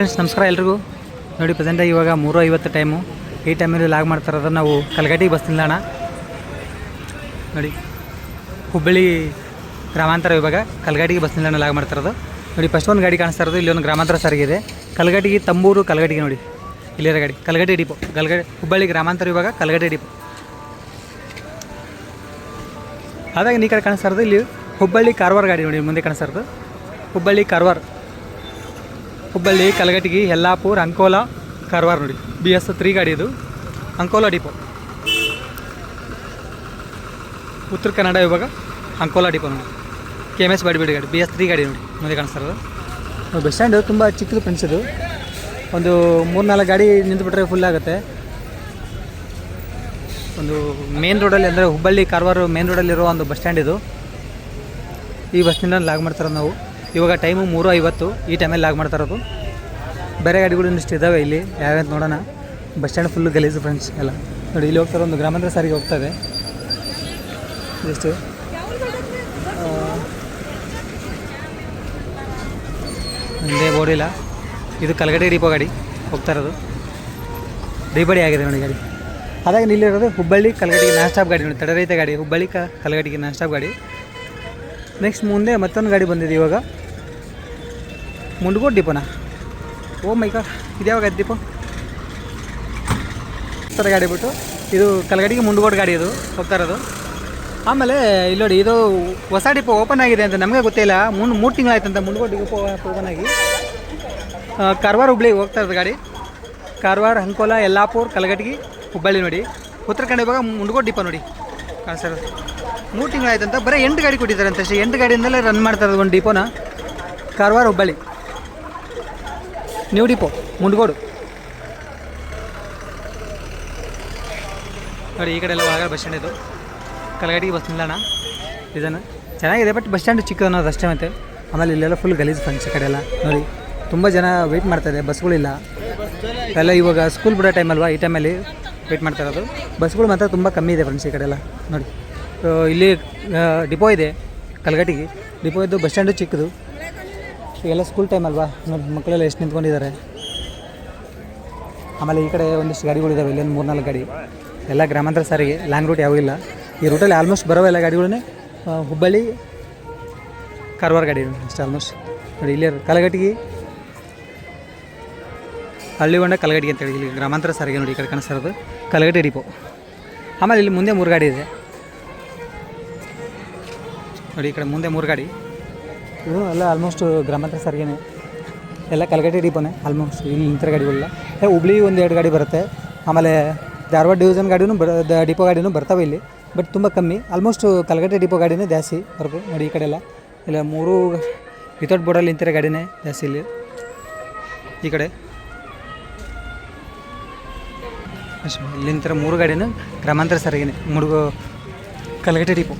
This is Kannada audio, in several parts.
ಫ್ರೆಂಡ್ಸ್ ನಮಸ್ಕಾರ ಎಲ್ರಿಗೂ. ನೋಡಿ ಪ್ರೆಸೆಂಟಾಗಿ ಇವಾಗ ಮೂರು ಐವತ್ತು ಟೈಮು ಈ ಟೈಮಲ್ಲಿ ಲಾಗ್ ಮಾಡ್ತಾ ಇರೋದು ನಾವು ಕಲ್ಗಟ್ಟಿಗೆ ಬಸ್ ನಿಲ್ದಾಣ. ನೋಡಿ, ಹುಬ್ಬಳ್ಳಿ ಗ್ರಾಮಾಂತರ ವಿಭಾಗ ಕಲ್ಗಟ್ಟಿಗೆ ಬಸ್ ನಿಲ್ದಾಣ ಲಾಗ್ ಮಾಡ್ತಾ ಇರೋದು. ನೋಡಿ ಫಸ್ಟ್ ಒಂದು ಗಾಡಿ ಕಾಣಿಸ್ತಾ ಇರೋದು, ಇಲ್ಲಿ ಒಂದು ಗ್ರಾಮಾಂತರ ಸಾರಿಗೆ ಇದೆ. ಕಲ್ಗಟ್ಟಿಗೆ ತಂಬೂರು ಕಲ್ಗಟ್ಟಿಗೆ ನೋಡಿ. ಇಲ್ಲಿರೋ ಗಾಡಿ, ಕಲ್ಗಟ್ಟಿ ಡಿಪೋ ಕಲ್ಗಡೆ ಹುಬ್ಬಳ್ಳಿ ಗ್ರಾಮಾಂತರ ವಿಭಾಗ ಕಲ್ಗಟ್ಟಿ ಡಿಪೋ ಅದಾಗ ನೀ ಕಡೆ ಕಾಣಿಸ್ತಾ ಇರೋದು, ಇಲ್ಲಿ ಹುಬ್ಬಳ್ಳಿ ಕಾರವಾರ ಗಾಡಿ ನೋಡಿ, ಮುಂದೆ ಕಾಣಿಸ್ತಾ ಇರೋದು. ಹುಬ್ಬಳ್ಳಿ ಕಾರವಾರ. ಹುಬ್ಬಳ್ಳಿ ಕಲಗಟಗಿ ಯಲ್ಲಾಪುರ್, ಅಂಕೋಲ, ಕಾರವಾರ ನೋಡಿ. ಬಿ ಎಸ್ ತ್ರೀ ಗಾಡಿ ಇದು. ಅಂಕೋಲ ಡಿಪೋ. ಉತ್ತರ ಕನ್ನಡ ವಿಭಾಗ, ಅಂಕೋಲ ಡಿಪೋ ನೋಡಿ. ಕೆ ಎಂ ಎಸ್ ಬಾಡಿಬಿಡಿ ಗಾಡಿ ಬಿ ಎಸ್ ತ್ರೀ ಗಾಡಿ ನೋಡಿ. ಮುಂದೆ ಕಾಣಿಸ್ತಾ ಇರೋದು. ಬಸ್ ಸ್ಟ್ಯಾಂಡು ತುಂಬ ಚಿಕ್ಕದು ಫ್ರೆಂಡ್ಸ್ ಇದು. ಒಂದು ಮೂರು ನಾಲ್ಕು ಗಾಡಿ ನಿಂತುಬಿಟ್ರೆ ಫುಲ್ ಆಗುತ್ತೆ. ಒಂದು ಮೇನ್ ರೋಡಲ್ಲಿ ಅಂದರೆ ಹುಬ್ಬಳ್ಳಿ, ಕಾರವಾರ ಮೇನ್ ರೋಡಲ್ಲಿರೋ ಒಂದು ಬಸ್ ಸ್ಟ್ಯಾಂಡ್ ಇದು. ಈ ಬಸ್ನಿಂದ ಲಾಗ್ ಮಾಡ್ತಾರೆ ನಾವು. ಇವಾಗ ಟೈಮು ಮೂರು ಐವತ್ತು ಈ ಟೈಮಲ್ಲಿ ಲಾಗ್ ಮಾಡ್ತಾ ಇರೋದು. ಬೇರೆ ಗಾಡಿಗಳು ಇನ್ನಿಷ್ಟು ಇದ್ದಾವೆ ಇಲ್ಲಿ ಯಾವ್ಯಾವ ನೋಡೋಣ. ಬಸ್ ಸ್ಟ್ಯಾಂಡ್ ಫುಲ್ ಗಲೀಜು ಫ್ರೆಂಡ್ಸ್ ಎಲ್ಲ. ನೋಡಿ, ಇಲ್ಲಿ ಹೋಗ್ತಾರೆ ಒಂದು ಗ್ರಾಮಾಂತರ ಸಾರಿಗೆ ಹೋಗ್ತದೆ ಜಸ್ಟ್ ಒಂದೇ ಬೋರ್ಡ್ ಇಲ್ಲ. ಇದು ಕಲ್ಗಡೆ ಡಿಪೋ ಗಾಡಿ ಹೋಗ್ತಾ ಇರೋದು. ಡಿಬಡಿ ಆಗಿದೆ ನೋಡಿ ಗಾಡಿ. ಅದಾಗ ನಿಲ್ಲಿರೋದು ಹುಬ್ಬಳ್ಳಿ ಕಲ್ಗಡಿಗೆ ನಾನ್ ಸ್ಟಾಪ್ ಗಾಡಿ ನೋಡಿ, ತಡರೈತೆ ಗಾಡಿ, ಹುಬ್ಬಳ್ಳಿ ಕ ಕಲ್ಗಡಿಗೆ ನಾನ್ ಸ್ಟಾಪ್ ಗಾಡಿ. ನೆಕ್ಸ್ಟ್ ಮುಂದೆ ಮತ್ತೊಂದು ಗಾಡಿ ಬಂದಿದೆ ಇವಾಗ. ಮುಂಡ್ಗೋಡ್ ಡಿಪೋನಾ ಓ ಮೈ ಇದು ಯಾವಾಗ ಡಿಪೋ ಸರ ಗಾಡಿ ಬಿಟ್ಟು. ಇದು ಕಲಗಡಿಗೆ ಮುಂಡ್ಗೋಡ್ ಗಾಡಿ ಇದು ಹೋಗ್ತಾ ಇರೋದು ಆಮೇಲೆ ಇಲ್ಲಿ ನೋಡಿ, ಇದು ಹೊಸ ಡಿಪೋ ಓಪನ್ ಆಗಿದೆ ಅಂತ ನಮಗೆ ಗೊತ್ತಿಲ್ಲ ಮುಂದೆ ಮೂರು ತಿಂಗಳಾಯ್ತಂತ ಮುಂಡ್ಗೋಡ್ ಡಿಪೋ ಓಪನ್ ಆಗಿ. ಕಾರವಾರ ಹುಬ್ಳಿಗೆ ಹೋಗ್ತಾ ಗಾಡಿ. ಕಾರವಾರ, ಅಂಕೋಲ, ಯಲ್ಲಾಪುರ ಕಲಗಟಗಿ ಹುಬ್ಬಳ್ಳಿ ನೋಡಿ. ಉತ್ತರ ಕನ್ನಡ ಇವಾಗ ಮುಂಡ್ಗೋಡ್ ಡಿಪೋ ನೋಡಿ. ಕಾಣಿಸ್ತಾ ಇರೋದು ಮೂರು ತಿಂಗಳಾಯ್ತಂತ ಬರೀ ಎಂಟು ಗಾಡಿ ಕೊಟ್ಟಿದ್ದಾರೆ ಅಂತ ಅಷ್ಟೇ. ಎಂಟು ಗಾಡಿಯಿಂದಲೇ ರನ್ ಮಾಡ್ತಾ ಇರೋದು ಒಂದು ಡಿಪೋನ Karwar, Hubballi. New depot, Mundgod. ನೋಡಿ, ಈ ಕಡೆ ಎಲ್ಲ ಒಳಗಡೆ ಬಸ್ ಸ್ಟ್ಯಾಂಡ್ ಇದು. ಕಲಗಟ್ಟಿಗೆ ಬಸ್ ನಿಲ್ಲೋಣ ಇದನ್ನು ಚೆನ್ನಾಗಿದೆ, ಬಟ್ ಬಸ್ ಸ್ಟ್ಯಾಂಡ್ ಚಿಕ್ಕದು ಅನ್ನೋದು ಅಷ್ಟೇ ಮತ್ತೆ. ಆಮೇಲೆ ಇಲ್ಲೆಲ್ಲ ಫುಲ್ ಗಲೀಜು ಫ್ರೆಂಡ್ಸ್ ಕಡೆ ಎಲ್ಲ. ನೋಡಿ, ತುಂಬ ಜನ ವೆಯ್ಟ್ ಮಾಡ್ತಾಯಿದೆ ಬಸ್ಗಳಿಲ್ಲ ಎಲ್ಲ ಇವಾಗ ಸ್ಕೂಲ್ ಬಿಡೋ ಟೈಮ್ ಅಲ್ವಾ, ಈ ಟೈಮಲ್ಲಿ ವೆಯ್ಟ್ ಮಾಡ್ತಾ ಇರೋದು. ಬಸ್ಗಳು ಮಾತ್ರ ತುಂಬ ಕಮ್ಮಿ ಇದೆ ಫ್ರೆಂಡ್ಸ್ ಈ ಕಡೆ ಎಲ್ಲ. ನೋಡಿ ಇಲ್ಲಿ ಡಿಪೋ ಇದೆ ಕಲಗಟ್ಟಿಗೆ ಡಿಪೋ ಇದ್ದು ಬಸ್ ಸ್ಟ್ಯಾಂಡು ಚಿಕ್ಕದು. ಈಗೆಲ್ಲ ಸ್ಕೂಲ್ ಟೈಮ್ ಅಲ್ವಾ? ಮಕ್ಕಳೆಲ್ಲ ಎಷ್ಟು ನಿಂತ್ಕೊಂಡಿದ್ದಾರೆ? ಆಮೇಲೆ ಈ ಕಡೆ ಒಂದಿಷ್ಟು ಗಾಡಿಗಳಿದ್ದಾವೆ ಇಲ್ಲೊಂದು ಮೂರು ನಾಲ್ಕು ಗಾಡಿ. ಎಲ್ಲ ಗ್ರಾಮಾಂತರ ಸಾರಿಗೆ ಲಾಂಗ್ ರೂಟ್ ಯಾವೂ ಇಲ್ಲ. ಈ ರೂಟಲ್ಲಿ ಆಲ್ಮೋಸ್ಟ್ ಬರೋ ಎಲ್ಲ ಗಾಡಿಗಳನ್ನೇ ಹುಬ್ಬಳ್ಳಿ, ಕಾರವಾರ ಗಾಡಿ ಅಷ್ಟು ಆಲ್ಮೋಸ್ಟ್ ನೋಡಿ ಇಲ್ಲಿ ಕಲಗಟ್ಟಿಗೆ ಹಳ್ಳಿಗೊಂಡ ಕಲಗಟ್ಟಿಗೆ ಅಂತೇಳಿ ಇಲ್ಲಿ ಗ್ರಾಮಾಂತರ ಸಾರಿಗೆ ನೋಡಿ, ಈ ಕಡೆ ಕಾಣಿಸ್ತಾ ಇರೋದು. ಕಲಗಟ್ಟಿ ಡಿಪೋ ಆಮೇಲೆ ಇಲ್ಲಿ ಮುಂದೆ ಮೂರು ಗಾಡಿ ಇದೆ. ನೋಡಿ, ಈ ಕಡೆ ಮುಂದೆ ಮೂರು ಗಾಡಿ. ಇದು ಎಲ್ಲ ಆಲ್ಮೋಸ್ಟ್ ಗ್ರಾಮಾಂತರ ಸಾರಿಗೆನೆ. ಎಲ್ಲ ಕಲಗಟ್ಟಿ ಡಿಪೋನೇ ಆಲ್ಮೋಸ್ಟ್ ಇಲ್ಲಿ ಇಂಥ ಗಾಡಿಗಳೆಲ್ಲ ಹುಬ್ಳಿ ಒಂದು ಎರಡು ಗಾಡಿ ಬರುತ್ತೆ. ಆಮೇಲೆ ಧಾರವಾಡ ಡಿವಿಷನ್ ಗಾಡಿನೂ ಬರ ಡಿಪೋ ಗಾಡಿನೂ ಬರ್ತಾವೆ ಇಲ್ಲಿ. ಬಟ್ ತುಂಬ ಕಮ್ಮಿ. ಆಲ್ಮೋಸ್ಟ್ ಕಲಗಟ್ಟೆ ಡಿಪೋ ಗಾಡಿನೇ ಜಾಸ್ತಿ ಹೊರಗು ನೋಡಿ ಈ ಕಡೆ ಎಲ್ಲ. ಇಲ್ಲ, ಮೂರು ವಿತೌಟ್ ಬೋರ್ಡಲ್ಲಿ ನಿಂತಿರೋ ಗಾಡಿನೇ ಜಾಸ್ತಿ ಇಲ್ಲಿ. ಈ ಕಡೆ. ಇಲ್ಲಿಂತರ ಇಲ್ಲಿ ನಿಂತಿರೋ ಮೂರು ಗಾಡಿನೂ ಗ್ರಾಮಾಂತರ ಸಾರಿಗೆನೆ, ಮುಡುಗು ಕಲಗಟ್ಟೆ ಡಿಪೋ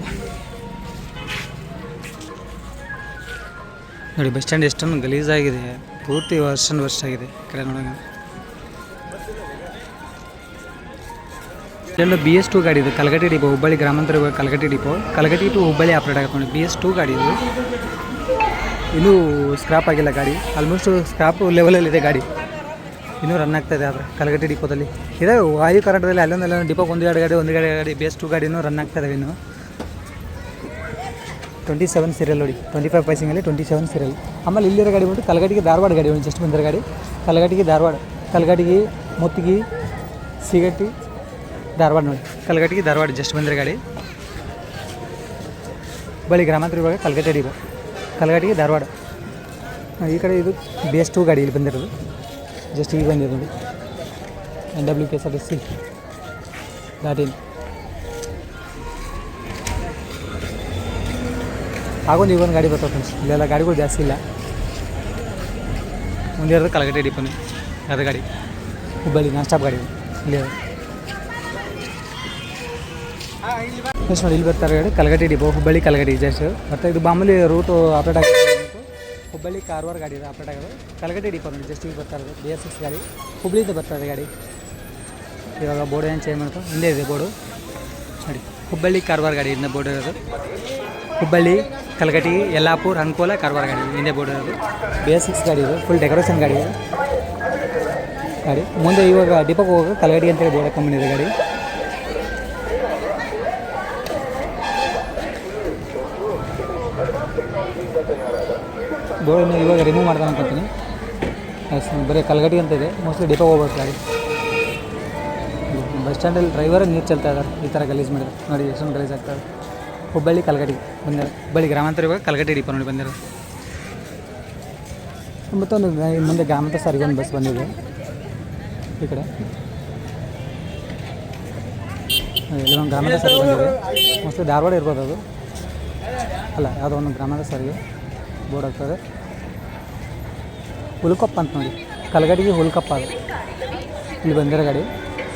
ನೋಡಿ, ಬಸ್ ಸ್ಟ್ಯಾಂಡ್ ಎಷ್ಟೊಂದು ಗಲೀಜಾಗಿದೆ. ಪೂರ್ತಿ ವರ್ಷನ್ ವರ್ಷ ಆಗಿದೆ ಕಡೆ ನೋಡೋಣ ಇಲ್ಲೆಲ್ಲ ಬಿ ಎಸ್ ಟು ಗಾಡಿ ಇದು. ಕಲಗಟ್ಟಿ ಡಿಪೋ, ಹುಬ್ಬಳ್ಳಿ ಗ್ರಾಮಾಂತರ Kalghatgi depot. Kalghatgi to Hubballi operate ನೋಡಿ ಬಿ ಎಸ್ ಟು ಗಾಡಿ ಇದು. ಇನ್ನೂ ಸ್ಕ್ರಾಪ್ ಆಗಿಲ್ಲ ಗಾಡಿ. ಆಲ್ಮೋಸ್ಟ್ ಸ್ಕ್ರಾಪ್ ಲೆವೆಲಲ್ಲಿದೆ ಗಾಡಿ. ಇನ್ನೂ ರನ್ ಆಗ್ತಾ ಇದೆ ಆದರೆ ಕಲಗಟ್ಟಿ ಡಿಪೋದಲ್ಲಿ. ಇದೆ, ವಾಯು ಕರ್ನಾಟಕದಲ್ಲಿ ಅಲ್ಲೊಂದೆಲ್ಲ ಡಿಪೋ ಒಂದು ಎರಡು ಗಾಡಿ, ಒಂದು ಗಾಡಿ ಗಾಡಿ ಬಿ ಎಸ್ ಟು ಗಾಡಿನೂ ರನ್ ಇನ್ನು. ಟ್ವೆಂಟಿ ಸೆವೆನ್ ಸೀರಿಯಲ್ ನೋಡಿ ಟ್ವೆಂಟಿ ಫೈವ್ ಪೈಸಿಂಗಲ್ಲಿ ಟ್ವೆಂಟಿ ಸೆವೆನ್ ಸೀರಿಯಲ್ ಆಮೇಲೆ ಇಲ್ಲಿರೋ ಗಾಡಿ ಬಂದು ಕಲಗಟ್ಟಿಗೆ ಧಾರವಾಡ ಗಾಡಿ ಒಂದು ಜಸ್ಟ್ ಬಂದಿರೋ ಗಾಡಿ ಕಲಗಟ್ಟಿಗೆ ಧಾರವಾಡ ಕಲಗಟ್ಟಿಗೆ ಮುತ್ತಿಗೆ ಸಿಗಟ್ಟಿ ಧಾರವಾಡ ನೋಡಿ ಕಲಗಟ್ಟಿಗೆ ಧಾರವಾಡ ಜಸ್ಟ್ ಬಂದಿರೋ ಗಾಡಿ ಬಳಿ ಗ್ರಾಮಾಂತರ ವಿಭಾಗ ಕಲಗಟ್ಟಿ ಡಿಪೋ ಕಲಗಟ್ಟಿಗೆ ಧಾರವಾಡ ಈ ಕಡೆ ಇದು ಬಿ ಎಸ್ ಟು ಗಾಡಿ ಇಲ್ಲಿ ಬಂದಿರೋದು ಜಸ್ಟ್ ಈಗ ಬಂದಿರೋದು ನೋಡಿ N W K S R T C dot in ಆಗೊಂದು ಒಂದು ಗಾಡಿ ಬರ್ತಾವೆ ಫ್ರೆಂಡ್ಸ್ ಇಲ್ಲೆಲ್ಲ ಗಾಡಿಗಳು ಜಾಸ್ತಿ ಇಲ್ಲ. ಮುಂದೆ ಕಲಗಟ್ಟೆ ಡಿಪೋನೆ. ಅದು ಗಾಡಿ? ಹುಬ್ಬಳ್ಳಿ ನಾನ್ ಸ್ಟಾಪ್ ಗಾಡಿ. ಇಲ್ಲಿ ಫ್ರೆಂಡ್ಸ್ ನೋಡಿ ಇಲ್ಲಿ ಬರ್ತಾರೆ ಗಾಡಿ ಕಲಗಟ್ಟಿ ಡಿಪೋ ಹುಬ್ಬಳ್ಳಿ ಕಲಗಟ್ಟಿ ಜಸ್ಟ್ ಮತ್ತು ಇದು ಮಾಮೂಲಿ ರೂಟು ಆಪ್ರೇಟ್ ಆಗಿದೆ ಹುಬ್ಬಳ್ಳಿ ಕಾರವಾರ ಗಾಡಿ ಇದೆ ಆಪ್ರೇಟ್ ಆಗೋದು. ಕಲಗಟ್ಟಿ ಡಿಪೋ ನೋಡಿ ಜಸ್ಟ್ ಈಗ ಬರ್ತಾ ಇರೋದು ಬಿ ಎಸ್ ಎಸ್ ಗಾಡಿ. ಹುಬ್ಬಳ್ಳಿಯಿಂದ ಬರ್ತಾ ಇದೆ ಗಾಡಿ. ಇವಾಗ ಬೋರ್ಡ್ ಏನು ಚೇಂಜ್ ಮಾಡ್ತು ಹಿಂದೆ ಇದೆ ಬೋರ್ಡು. ನೋಡಿ ಹುಬ್ಬಳ್ಳಿ ಕಾರವಾರ ಗಾಡಿ ಇಂದ ಬೋರ್ಡ್ ಇರೋದು. ಹುಬ್ಬಳ್ಳಿ ಕಲಗಟಿ ಯಲ್ಲಾಪುರ್, ಅನ್ಕೋಲ, ಕಾರವಾರ ಗಾಡಿ. ಹಿಂದೆ ಬೋರ್ಡ್ ಇರೋದು. ಬಿ ಎಸ್ ಸಿಕ್ಸ್ ಗಾಡಿ ಇದು ಫುಲ್ ಡೆಕೋರೇಷನ್ ಗಾಡಿ ಇದು. ಗಾಡಿ. ಮುಂದೆ ಇವಾಗ ಡಿಪೋಗೆ ಹೋಗೋ ಕಲಗಡಿ ಅಂತೇಳಿ ಬೋರ್ಡ್ ಇದೆ ಗಾಡಿ. ಬೋರ್ಡನ್ನು ಇವಾಗ ರಿಮೂವ್ ಮಾಡ್ತಾನೆ ಅನ್ಕೊತೀನಿ. ಬರೀ ಕಲಗಡಿ ಅಂತ ಇದೆ. ಮೋಸ್ಟ್ಲಿ ಡಿಪೋ ಹೋಗ್ಬೇಕು ಗಾಡಿ. ಬಸ್ ಸ್ಟ್ಯಾಂಡಲ್ಲಿ ಡ್ರೈವರ್ ನೀರು ಚೆಲ್ತಾ ಇದ್ದಾರೆ. ಈ ಥರ ಗಲೀಜು ಮಾಡಿದ್ರು. ನೋಡಿ ಎಷ್ಟೊಂದು ಗಲೀಜು ಆಗ್ತದೆ ಹುಬ್ಬಳ್ಳಿ, ಕಲ್ಗಡಿ ಬಂದಿರೋ ಹುಬ್ಬಳ್ಳಿ ಗ್ರಾಮಾಂತರ ಇವಾಗ ಕಲ್ಗಡಿ ಡಿಪೋ ನೋಡಿ ಬಂದಿರೋ ಮತ್ತೊಂದು ಮುಂದೆ ಗ್ರಾಮಾಂತರ ಸಾರಿಗೆ ಒಂದು ಬಸ್ ಬಂದಿದೆ. ಈ ಕಡೆ. ಇಲ್ಲೊಂದು ಗ್ರಾಮದ ಸಾರಿಗೆ ಬಂದಿದೆ. ಮೋಸ್ಟ್ಲಿ ಧಾರವಾಡ ಇರ್ಬೋದು ಅದು. ಅಲ್ಲ, ಯಾವುದೋ ಒಂದು ಗ್ರಾಮದ ಸಾರಿಗೆ ಬೋರ್ಡ್ ಆಗ್ತದೆ ಹುಲ್ಕೊಪ್ಪ ಅಂತ ನೋಡಿ. ಕಲ್ಗಡಿಗೆ ಹುಲ್ಕಪ್ಪ ಅದು. ಇಲ್ಲಿ ಬಂದಿರೋ ಗಾಡಿ.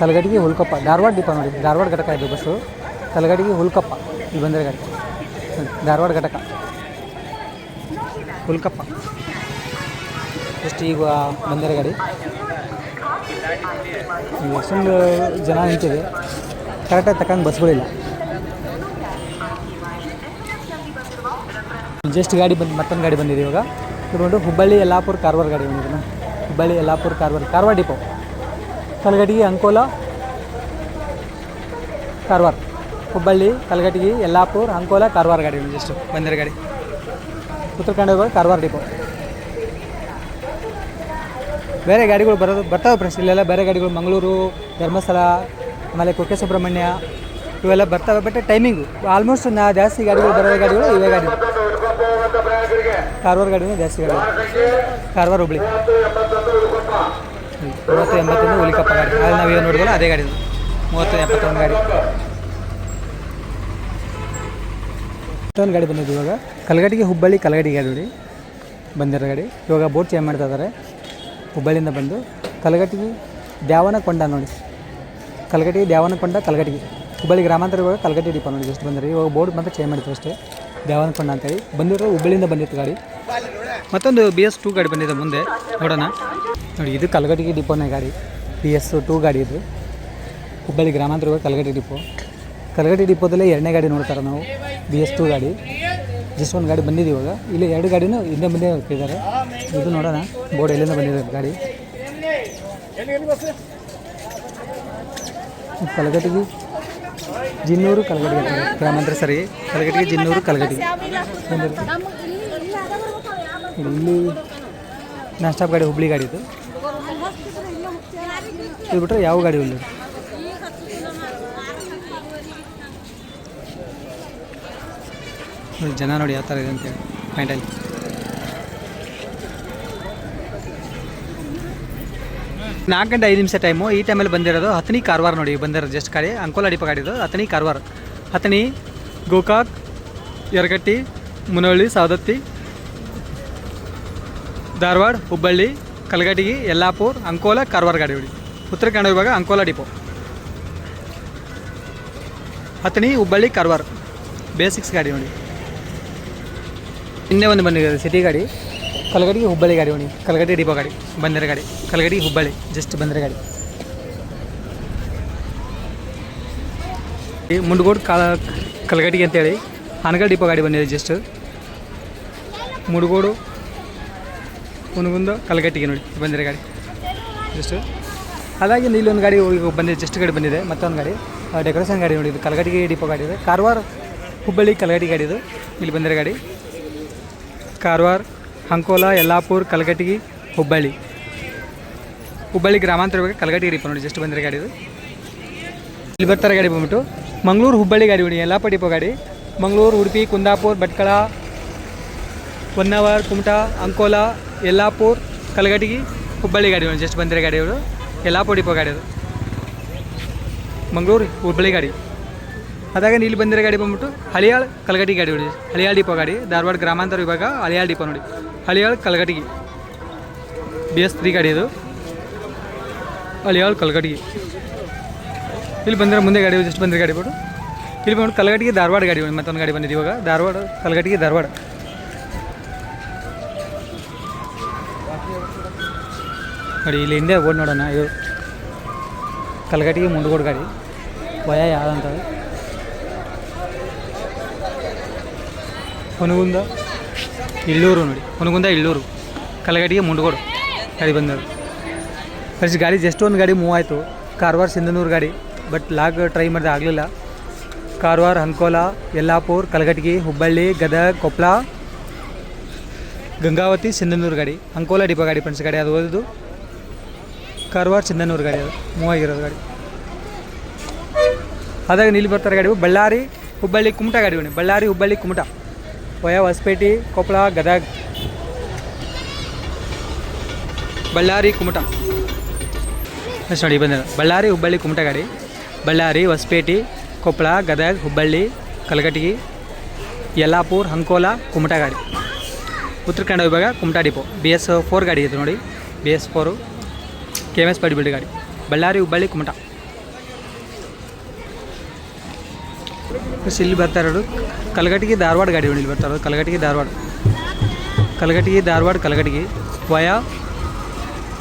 ಕಲ್ಗಡಿಗೆ ಹುಲ್ಕಪ್ಪ. ಧಾರವಾಡ ಡಿಪೋ ನೋಡಿ. ಧಾರವಾಡ ಘಟಕ ಇದೆ ಬಸ್ಸು. ಕಲ್ಗಡಿಗೆ ಹುಲ್ಕಪ್ಪ. ಇಲ್ಲಿ ಬಂದರೆ ಗಾಡಿ. ಧಾರವಾಡ ಘಟಕ. ಹುಲ್ಕಪ್ಪ. ಎಷ್ಟು ಈಗ ಬಂದರೆ ಗಾಡಿ? ಎಷ್ಟೊಂದು ಜನ ನಿಂತಿದೆ. ಕರೆಕ್ಟಾಗಿ ತಕ್ಕಂಗೆ ಬಸ್ಗಳಿಲ್ಲ. ಜಸ್ಟ್ ಗಾಡಿ ಬಂದು, ಮತ್ತೊಂದು ಗಾಡಿ ಬಂದಿದೆ ಇವಾಗ. ಬಂದು ಹುಬ್ಬಳ್ಳಿ ಯಲ್ಲಾಪುರ ಕಾರವಾರ ಗಾಡಿ ಬಂದಿದೆ ಹುಬ್ಬಳ್ಳಿ ಯಲ್ಲಾಪುರ ಕಾರವಾರ ಕಾರವಾರ ಡಿಪೋ. ಕಲಗಡಿಗೆ ಅಂಕೋಲ ಕಾರವಾರ. ಹುಬ್ಬಳ್ಳಿ ಕಲಘಟಗಿ ಯಲ್ಲಾಪುರ ಅಂಕೋಲ ಕಾರವಾರ ಗಾಡಿ ಜಸ್ಟ್ ಬಂದಿರೋ ಗಾಡಿ. ಉತ್ತರ ಕನ್ನಡ ಕಾರವಾರ ಡಿಪೋ ಬೇರೆ ಗಾಡಿಗಳು ಬರೋದು ಬರ್ತಾವೆ ಫ್ರೆಂಡ್ಸ್ ಇಲ್ಲೆಲ್ಲ ಬೇರೆ ಗಾಡಿಗಳು ಮಂಗಳೂರು ಧರ್ಮಸ್ಥಳ ಆಮೇಲೆ ಕುಕ್ಕೆ ಸುಬ್ರಹ್ಮಣ್ಯ ಇವೆಲ್ಲ ಬರ್ತವೆ ಬಟ್ ಟೈಮಿಂಗು ಆಲ್ಮೋಸ್ಟ್ ನಾ ಜಾಸ್ತಿ ಗಾಡಿಗಳು ಬರೋ ಗಾಡಿಗಳು ಇವೇ ಗಾಡಿ. ಕಾರವಾರ ಗಾಡಿನೂ ಜಾಸ್ತಿ ಗಾಡಿ. ಕಾರವಾರ ಹುಬ್ಳಿ ಮೂವತ್ತು ಎಂಬತ್ತೊಂದು ಹುಲಿಕಪ್ಪ ಗಾಡಿ. ಅಲ್ಲಿ ನಾವು ಏನು ನೋಡಿದ್ವಲ್ಲ ಅದೇ ಗಾಡಿ. ಮೂವತ್ತು ಎಪ್ಪತ್ತೊಂದು ಗಾಡಿ. ಮತ್ತೊಂದು ಗಾಡಿ ಬಂದಿದ್ದು ಇವಾಗ. ಕಲ್ಗಟ್ಟಿಗೆ ಹುಬ್ಬಳ್ಳಿ ಕಲಗಡಿಗೆ ಗಾಡಿ ನೋಡಿ ಬಂದಿರೋ ಗಾಡಿ. ಇವಾಗ ಬೋಟ್ ಚೇಂಜ್ ಮಾಡ್ತಾ ಇದ್ದಾರೆ ಹುಬ್ಬಳ್ಳಿಯಿಂದ ಬಂದು ಕಲಗಟ್ಟಿಗೆ ದ್ಯಾವನ ಕೊಂಡ ನೋಡಿ. ಕಲಗಟ್ಟಿಗೆ ದ್ಯಾವನ ಕೊಂಡ ಕಲಗಟ್ಟಿಗೆ ಹುಬ್ಬಳ್ಳಿ ಗ್ರಾಮಾಂತರ ಇವಾಗ ಕಲಗಟ್ಟಿ ಡಿಪೋ ನೋಡಿ ಜಸ್ಟ್ ಬಂದಿರಿ ಇವಾಗ ಬೋರ್ಡ್ ಮಾತ್ರ ಚೇಂಜ್ ಮಾಡಿದ್ರು ಅಷ್ಟೇ. ದ್ಯಾವನಕೊಂಡ ಅಂತೇಳಿ ಬಂದಿರೋ ಹುಬ್ಬಳ್ಳಿಯಿಂದ ಬಂದಿತ್ತು ಗಾಡಿ. ಮತ್ತೊಂದು ಬಿ ಎಸ್ ಟೂ ಗಾಡಿ ಬಂದಿದೆ ಮುಂದೆ. ನೋಡೋಣ. ನೋಡಿ, ಇದು ಕಲಗಟ್ಟಿಗೆ ಡಿಪೋನೇ ಗಾಡಿ. ಬಿ ಎಸ್ ಟೂ ಗಾಡಿ ಇದು. ಹುಬ್ಬಳ್ಳಿ ಗ್ರಾಮಾಂತರ ಇವಾಗ ಕಲಗಟ್ಟಿ ಡಿಪೋ ಕಲ್ಗಟ್ಟಿ ಡಿಪೋದಲ್ಲೇ ಎರಡನೇ ಗಾಡಿ ನೋಡ್ತಾರೆ ನಾವು ಬಿ ಎಸ್ ಟೂ ಗಾಡಿ. ಜಸ್ಟ್ ಒಂದು ಗಾಡಿ ಬಂದಿದೆ ಇವಾಗ. ಇಲ್ಲಿ ಎರಡು ಗಾಡಿನೂ ಹಿಂದೆ ಮುಂದೆ ಹೋಗ್ತಿದ್ದಾರೆ ಇದು ನೋಡೋಣ ಬೋರ್ಡ್ ಎಲ್ಲಿಂದ ಬಂದಿದೆ ಗಾಡಿ. ಕಲಗಟ್ಟಿಗೆ ಜಿನ್ನೂರು ಕಲಗಟ್ಟಿಗೆ ಅಂತಾರೆ. ಗ್ರಾಮಾಂತರ ಸರಿ. ಕಲಗಟ್ಟಿಗೆ ಜಿನ್ನೂರು ಕಲಗಟ್ಟಿಗೆ ಇಲ್ಲಿ ನಾನ್ ಸ್ಟಾಪ್ ಗಾಡಿ ಹುಬ್ಳಿ ಗಾಡಿ ಇದು. ಇದು ಬಿಟ್ಟರೆ ಯಾವ ಗಾಡಿ ಇಲ್ಲ ಜನ ನೋಡಿ ಯಾವ ಥರ ಇದೆ ಅಂತೇಳಿ ಪಾಯಿಂಟಲ್ಲಿ ನಾಲ್ಕು ಗಂಟೆ ಐದು ನಿಮಿಷ ಟೈಮು ಈ ಟೈಮಲ್ಲಿ ಬಂದಿರೋದು ಹತ್ತನಿ ಕಾರವಾರ ನೋಡಿ ಬಂದಿರೋ ಜಸ್ಟ್ ಗಾಡಿ. ಅಂಕೋಲ ಅಡಿಪ ಗಾಡಿ ಇದು ಹತ್ತನಿ ಕಾರವಾರ. ಹತ್ತನಿ ಗೋಕಾಕ್, ಯರಗಟ್ಟಿ, ಮುನವಳ್ಳಿ, ಸವದತ್ತಿ, ಧಾರವಾಡ, ಹುಬ್ಬಳ್ಳಿ ಕಲಗಟಗಿ ಯಲ್ಲಾಪುರ್, ಅಂಕೋಲ, ಕಾರವಾರ ಗಾಡಿ ನೋಡಿ. ಉತ್ತರ ಕನ್ನಡ ವಿಭಾಗ ಅಂಕೋಲ ಡಿಪೋ ಹತ್ತನಿ ಹುಬ್ಬಳ್ಳಿ, ಕಾರವಾರ. ಬೇಸಿಕ್ಸ್ ಗಾಡಿ ನೋಡಿ. ಇನ್ನೇ ಒಂದು ಬಂದಿದೆ ಸಿಟಿ ಗಾಡಿ. ಕಲಗಡಿಗೆ ಹುಬ್ಬಳ್ಳಿ ಗಾಡಿ ಓಣಿ ಕಲಗಡಿ ಡಿಪೋ ಗಾಡಿ, ಬಂದರ ಗಾಡಿ. ಕಲಗಡಿ ಹುಬ್ಬಳ್ಳಿ ಜಸ್ಟ್ ಬಂದರ ಗಾಡಿ. ಮುಂಡಗೋಡು ಕಾಲ ಕಲಗಡಿ ಅಂತೇಳಿ ಹಾನಗಲ್ ಡಿಪೋ ಗಾಡಿ ಬಂದಿದೆ ಜಸ್ಟ್ ಮುಡುಗೋಡು ಮುನಗುಂದ ಕಲಗಟ್ಟಿಗೆ ನೋಡಿ, ಬಂದಿರ ಗಾಡಿ. ಜಸ್ಟ್ ಹಾಗಾಗಿ ಇಲ್ಲೊಂದು ಗಾಡಿ ಹೋಗಿ ಬಂದಿದೆ ಜಸ್ಟ್ ಗಾಡಿ ಬಂದಿದೆ, ಮತ್ತೊಂದು ಗಾಡಿ. ಡೆಕೋರೇಷನ್ ಗಾಡಿ ನೋಡಿ ಕಲಗಟ್ಟಿಗೆ ಡಿಪೋ ಗಾಡಿ ಇದೆ. ಕಾರವಾರ, ಹುಬ್ಬಳ್ಳಿ ಕಲಗಟ್ಟಿ ಗಾಡಿ ಇದು. ಇಲ್ಲಿ ಬಂದಿರೋ ಗಾಡಿ. ಕಾರವಾರ ಅಂಕೋಲ ಯಲ್ಲಾಪುರ್, ಕಲಗಟ್ಟಿಗೆ, ಹುಬ್ಬಳ್ಳಿ. ಹುಬ್ಬಳ್ಳಿ ಗ್ರಾಮಾಂತರ ಬಗ್ಗೆ ಕಲಗಟ್ಟಿ ರೀ ನೋಡಿ ಜಸ್ಟ್ ಬಂದಿರೋ ಗಾಡಿ ಇದು. ಇಲ್ಲಿ ಬರ್ತಾರೆ ಗಾಡಿ ಬಂದ್ಬಿಟ್ಟು, ಮಂಗಳೂರು ಹುಬ್ಬಳ್ಳಿ ಗಾಡಿ ನೋಡಿ ಯಲ್ಲಾಪ ಡಿಪೋ ಗಾಡಿ. ಮಂಗಳೂರು, ಉಡುಪಿ, ಕುಂದಾಪುರ, ಭಟ್ಕಳ, ಹೊನ್ನಾವರ್, ಕುಮಟಾ, ಅಂಕೋಲ, ಯಲ್ಲಾಪುರ್ ಕಲಗಟಿಗಿ ಹುಬ್ಬಳ್ಳಿ ಗಾಡಿ ನೋಡಿ ಜಸ್ಟ್ ಬಂದಿರೋ ಗಾಡಿ ಇವರು. ಯಲ್ಲಾಪುರ ಡಿಪೋ ಗಾಡಿ ಅದು. ಮಂಗಳೂರು ಹುಬ್ಬಳ್ಳಿ ಗಾಡಿ. ಅದಾಗ ಇಲ್ಲಿ ಬಂದಿರೋ ಗಾಡಿ ಬಂದ್ಬಿಟ್ಟು ಹಳಿಯಾಳ್ ಕಲಗಟಿ ಗಾಡಿ ನೋಡಿ. ಹಳಿಯಾಳ್ ಡಿಪೋ ಗಾಡಿ, ಧಾರವಾಡ ಗ್ರಾಮಾಂತರ ವಿಭಾಗ ಹಳಿಯಾಳ್ ಡಿಪೋ ನೋಡಿ. Haliyal Kalghatgi B S three ಗಾಡಿ ಇದು. ಹಳಿಯಾಳ್ ಕಲಗಟಿಗಿ ಇಲ್ಲಿ ಬಂದಿರೋ ಮುಂದೆ ಗಾಡಿ ಜಸ್ಟ್ ಬಂದಿರೋ ಗಾಡಿ ಬಿಟ್ಟು ಇಲ್ಲಿ ಬಂದ್ಬಿಟ್ಟು ಕಲಗಟ್ಟಿಗೆ ಧಾರವಾಡ ಗಾಡಿ ಮತ್ತೊಂದು ಗಾಡಿ ಬಂದಿದೆ ಇವಾಗ. ಧಾರವಾಡ, ಕಲಗಟ್ಟಿಗೆ ಧಾರವಾಡ. ನೋಡಿ, ಇಲ್ಲಿ ಹಿಂದೆ ಓಡ್ ನೋಡೋಣ. ಇದು ಕಲಗಟ್ಟಿಗೆ ಮುಂಡಗೋಡು ಗಾಡಿ. ವಯ ಯಾವ್ದಂತ ಹೊನಗುಂದ ಇಳ್ಳೂರು ನೋಡಿ. ಹೊನಗುಂದ ಇಳ್ಳೂರು ಕಲಗಡಿಗೆ ಮುಂಡಗೋಡು ಗಾಡಿ ಬಂದದ್ದು. ಫಸ್ಟ್ ಗಾಡಿ ಜಸ್ಟ್ ಒಂದು ಗಾಡಿ ಮೂವ್ ಆಯಿತು. ಕಾರವಾರ ಸಿಂಧನೂರು ಗಾಡಿ ಬಟ್ ಲಾಗ್ ಟ್ರೈ ಮಾಡಿದೆ ಆಗಲಿಲ್ಲ. ಕಾರವಾರ ಅಂಕೋಲ ಯಲ್ಲಾಪುರ್ ಕಲಗಟ್ಟಿಗೆ ಹುಬ್ಬಳ್ಳಿ, ಗದಗ ಕೊಪ್ಪಳ ಗಂಗಾವತಿ, ಸಿಂಧನೂರು ಗಾಡಿ. ಅಂಕೋಲ ಡಿಪ ಗಾಡಿ ಫ್ರೆಂಡ್ಸ್ ಗಾಡಿ, ಅದು ಓದಿದ್ದು ಕಾರವಾರ, ಸಿಂಧನೂರು ಗಾಡಿ ಅದು. ಮೂವ್ ಆಗಿರೋದು ಗಾಡಿ. ಅದಾಗ ನಿಲ್ಲಿ ಬರ್ತಾರೆ ಗಾಡಿ. ಬಳ್ಳಾರಿ, ಹುಬ್ಬಳ್ಳಿ ಕುಮಟ ಗಾಡಿ ಬಳ್ಳಾರಿ, ಹುಬ್ಬಳ್ಳಿ, ಕುಮಟ. ವಯ ಹೊಸಪೇಟೆ, ಕೊಪ್ಪಳ, ಗದಗ. ಬಳ್ಳಾರಿ ಕುಮಟ. ಅಷ್ಟು ನೋಡಿ, ಬಂದ. ಬಳ್ಳಾರಿ, ಹುಬ್ಬಳ್ಳಿ, ಕುಮಟ ಗಾಡಿ. ಬಳ್ಳಾರಿ, ಹೊಸಪೇಟೆ, ಕೊಪ್ಪಳ, ಗದಗ, ಹುಬ್ಬಳ್ಳಿ, ಕಲಘಟಗಿ, ಯಲ್ಲಾಪುರ್ ಅಂಕೋಲ ಕುಮಟ ಗಾಡಿ. ಉತ್ತರ ಕನ್ನಡ ವಿಭಾಗ, Kumta depot. B S four ಗಾಡಿ ಇದೆ ನೋಡಿ. B S four K M S ಪಡಿಬಿಡಿ ಗಾಡಿ. ಬಳ್ಳಾರಿ, ಹುಬ್ಬಳ್ಳಿ, ಕುಮಟ. ಬಸ್ ಇಲ್ಲಿ ಬರ್ತಾ ಇರೋದು. ಕಲಗಟ್ಟಿಗೆ ಧಾರವಾಡ ಗಾಡಿ ಇಲ್ಲಿ ಬರ್ತಾ ಇರೋದು. ಕಲಗಟ್ಟಿಗೆ ಧಾರವಾಡ. ಕಲಗಟ್ಟಿಗೆ ಧಾರವಾಡ ಕಲಗಟ್ಟಿಗೆ ವಯ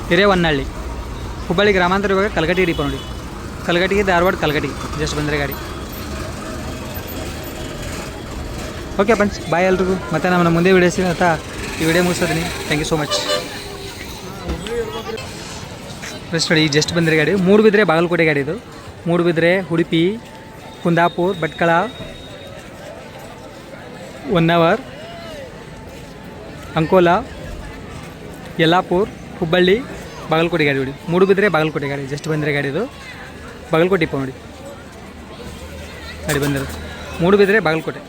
ಹಿರೇವನ್ನಹಳ್ಳಿ ಹುಬ್ಬಳ್ಳಿ ಗ್ರಾಮಾಂತರ ಇವಾಗ ಕಲಗಟ್ಟಿ ಡಿಪೋ ನೋಡಿ. ಕಲಗಟ್ಟಿಗೆ ಧಾರವಾಡ ಕಲಗಟ್ಟಿಗೆ ಜಸ್ಟ್ ಬಂದರೆ ಗಾಡಿ. ಓಕೆ ಫ್ರೆಂಡ್ಸ್ ಬಾಯ್ ಎಲ್ರಿಗೂ. ಮತ್ತೆ ನಮ್ಮ ಮುಂದೆ ವಿಡಿಯೋ ಸಿಗತ್ತಾ ಈ video ಮುಗಿಸೋದಿನಿ thank you so much friends ನೋಡಿ ಜಸ್ಟ್ ಬಂದರೆ ಗಾಡಿ. ಮೂರು ಬಿದ್ದರೆ ಬಾಗಲಕೋಟೆ ಗಾಡಿ ಇದು. ಮೂರು ಬಿದ್ದರೆ ಉಡುಪಿ. ಕುಂದಾಪುರ್, ಭಟ್ಕಳ, ಹೊನ್ನಾವರ್, ಅಂಕೋಲ, ಯಲ್ಲಾಪುರ್, ಹುಬ್ಬಳ್ಳಿ, ಬಾಗಲಕೋಟೆ ಗಾಡಿ ನೋಡಿ. ಮೂಡುಬಿದ್ರೆ ಬಾಗಲಕೋಟೆ ಗಾಡಿ ಜಸ್ಟ್ ಬಂದರೆ ಗಾಡಿ ಇದು. ಬಾಗಲಕೋಟೆ ಇಪ್ಪ ನೋಡಿ. ಗಾಡಿ ಬಂದಿರೋದು. ಮೂಡುಬಿದ್ರೆ ಬಾಗಲಕೋಟೆ.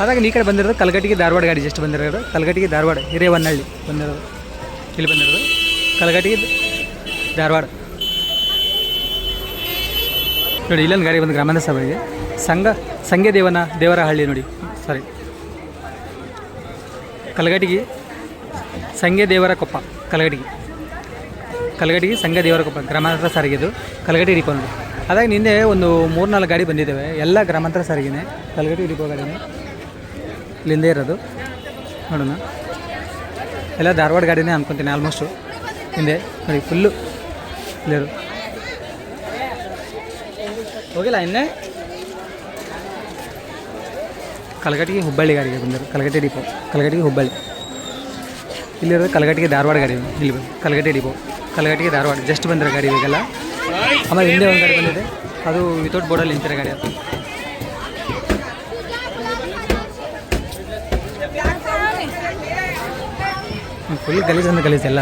ಅದಾಗ ಈ ಕಡೆ ಬಂದಿರೋದು ಕಲಗಟ್ಟಿಗೆ ಧಾರವಾಡ ಗಾಡಿ ಜಸ್ಟ್ ಬಂದಿರೋದು. ಕಲಗಟ್ಟಿಗೆ ಧಾರವಾಡ ಹಿರೇವನ್ನಹಳ್ಳಿ ಬಂದಿರೋದು. ಇಲ್ಲಿ ಬಂದಿರೋದು. ಕಲಗಟ್ಟಿಗೆ ಧಾರವಾಡ. ನೋಡಿ, ಇಲ್ಲೊಂದು ಗಾಡಿ ಬಂದು ಗ್ರಾಮಾಂತರ ಸಭೆಗೆ. ಸಂಘ ಸಂಘ ದೇವನ ದೇವರ ಹಳ್ಳಿ ನೋಡಿ. ಸಾರಿ ಕಲಗಟಿಗೆ ಸಂಘ ದೇವರ ಕೊಪ್ಪ. ಕಲಗಟಿಗೆ ಕಲಗಟಿಗೆ ಸಂಘ ದೇವರ ಕೊಪ್ಪ. ಗ್ರಾಮಾಂತರ ಸಾರಿಗೆ ಇದು. ಕಲಗಟಿ ಡಿಪೋ ನೋಡಿ. ಅದಾಗ ನಿನ್ನೆ ಒಂದು ಮೂರ್ನಾಲ್ಕು ಗಾಡಿ ಬಂದಿದ್ದಾವೆ ಎಲ್ಲ ಗ್ರಾಮಾಂತರ ಸಾರಿಗೆನೇ. ಕಲಗಟಿ ಡಿಪೋ ಗಾಡಿನೇ. ಇಲ್ಲಿಂದೇ ಇರೋದು. ನೋಡೋಣ. ಎಲ್ಲ ಧಾರವಾಡ ಗಾಡಿನೇ ಅನ್ಕೊತೀನಿ ಆಲ್ಮೋಸ್ಟು ಹಿಂದೆ. ನೋಡಿ ಫುಲ್ಲು ಇಲ್ಲಿರು. ಹೋಗಿಲ್ಲ ಇನ್ನೇ? ಕಲಗಟ್ಟಿಗೆ ಹುಬ್ಬಳ್ಳಿ ಗಾಡಿಗೆ ಬಂದರು. ಕಲಗಟ್ಟಿ ಡಿಪೋ. ಕಲಗಟ್ಟಿಗೆ ಹುಬ್ಬಳ್ಳಿ. ಇಲ್ಲಿರೋದು ಕಲಗಟ್ಟಿಗೆ ಧಾರವಾಡ ಗಾಡಿ. ಇಲ್ಲಿ ಕಲಗಟ್ಟಿ ಡಿಪೋ. ಕಲಗಟ್ಟಿಗೆ ಧಾರವಾಡ. ಜಸ್ಟ್ ಬಂದಿರೋ ಗಾಡಿ ಇವಾಗೆಲ್ಲ. ಆಮೇಲೆ ಹಿಂದೆ ಒಂದು ಗಾಡಿ ಬಂದಿದೆ. ಅದು ವಿತೌಟ್ ಬೋರ್ಡಲ್ಲಿ ನಿಂತಿರೋ ಗಾಡಿ ಅದು. ಫುಲ್ ಗಲೀಜ್ ಅಂದ್ರೆ ಗಲೀಜ್ ಎಲ್ಲ.